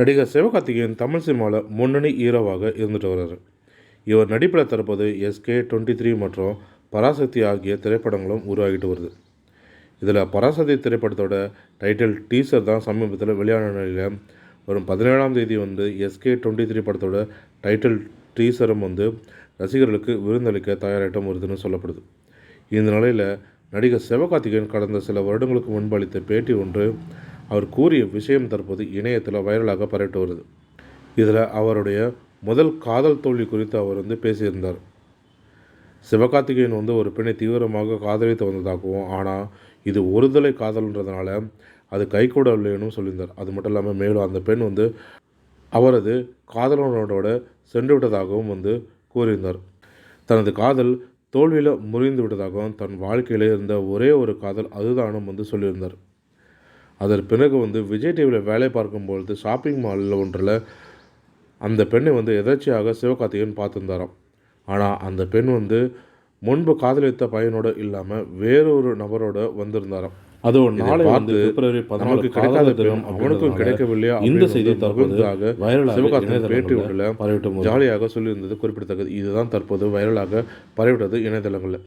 நடிகர் சிவகார்த்திகேயன் தமிழ் சினிமாவில் முன்னணி ஹீரோவாக இருந்துட்டு வர்றாரு. இவர் நடிப்பில் தற்போது எஸ்கே டுவெண்ட்டி த்ரீ மற்றும் பராசக்தி ஆகிய திரைப்படங்களும் உருவாகிட்டு வருது. இதில் பராசக்தி திரைப்படத்தோட டைட்டில் டீசர் தான் சமீபத்தில் வெளியான நிலையில் வரும் பதினேழாம் தேதி வந்து எஸ்கே டுவெண்ட்டி த்ரீ படத்தோட டைட்டில் டீசரும் வந்து ரசிகர்களுக்கு விருந்தளிக்க தயாராகிட்டம் வருதுன்னு சொல்லப்படுது. இந்த நிலையில் நடிகர் சிவகார்த்திகேயன் கடந்த சில வருடங்களுக்கு முன்பு அளித்த பேட்டி ஒன்று அவர் கூறிய விஷயம் தற்போது இணையத்தில் வைரலாக பரவிட்டு வருது. இதில் அவருடைய முதல் காதல் தோல்வி குறித்து அவர் வந்து பேசியிருந்தார். சிவகார்த்திகேயன் வந்து ஒரு பெண்ணை தீவிரமாக காதலித்து வந்ததாகவும் ஆனால் இது ஒருதலை காதல்ன்றதுனால அது கைகூடவில்லைன்னு சொல்லியிருந்தார். அது மட்டும் இல்லாமல் மேலும் அந்த பெண் வந்து அவரது காதலனோட சென்று விட்டதாகவும் வந்து கூறியிருந்தார். தனது காதல் தோல்வியில் முறிந்து விட்டதாகவும் தன் வாழ்க்கையில் இருந்த ஒரே ஒரு காதல் அதுதானும் வந்து சொல்லியிருந்தார். அதன் பிறகு வந்து விஜய் டிவியில் வேலை பார்க்கும்பொழுது ஷாப்பிங் மாலில் ஒன்றில் அந்த பெண்ணை வந்து எதர்ச்சியாக சிவகார்த்திகேயன் பார்த்துருந்தாராம். ஆனால் அந்த பெண் வந்து முன்பு காதலித்த பையனோட இல்லாமல் வேறொரு நபரோட வந்திருந்தாராம். அது ஒரு நாளை வந்து பிப்ரவரி பதினாலு நமக்கு கிடைக்காத தினம் அவனுக்கும் கிடைக்கவில்லையா இந்த செய்தி வந்து தற்போது மகிழ்ச்சியாக வைரலாக சிவகார்த்திகேயன் பேட்டி ஒன்றில். ஜாலியாக சொல்லியிருந்தது குறிப்பிடத்தக்கது. இதுதான் தற்போது வைரலாக பரவிட்டது இணையதளங்களில்.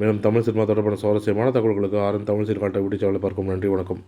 மேலும் தமிழ் சினிமா தொடர்பான சுவாரஸ்யமான தகவல்களுக்கு ஆரன் தமிழ் சினிமா யூடியூப் சேனலை பார்க்கும் நன்றி வணக்கம்.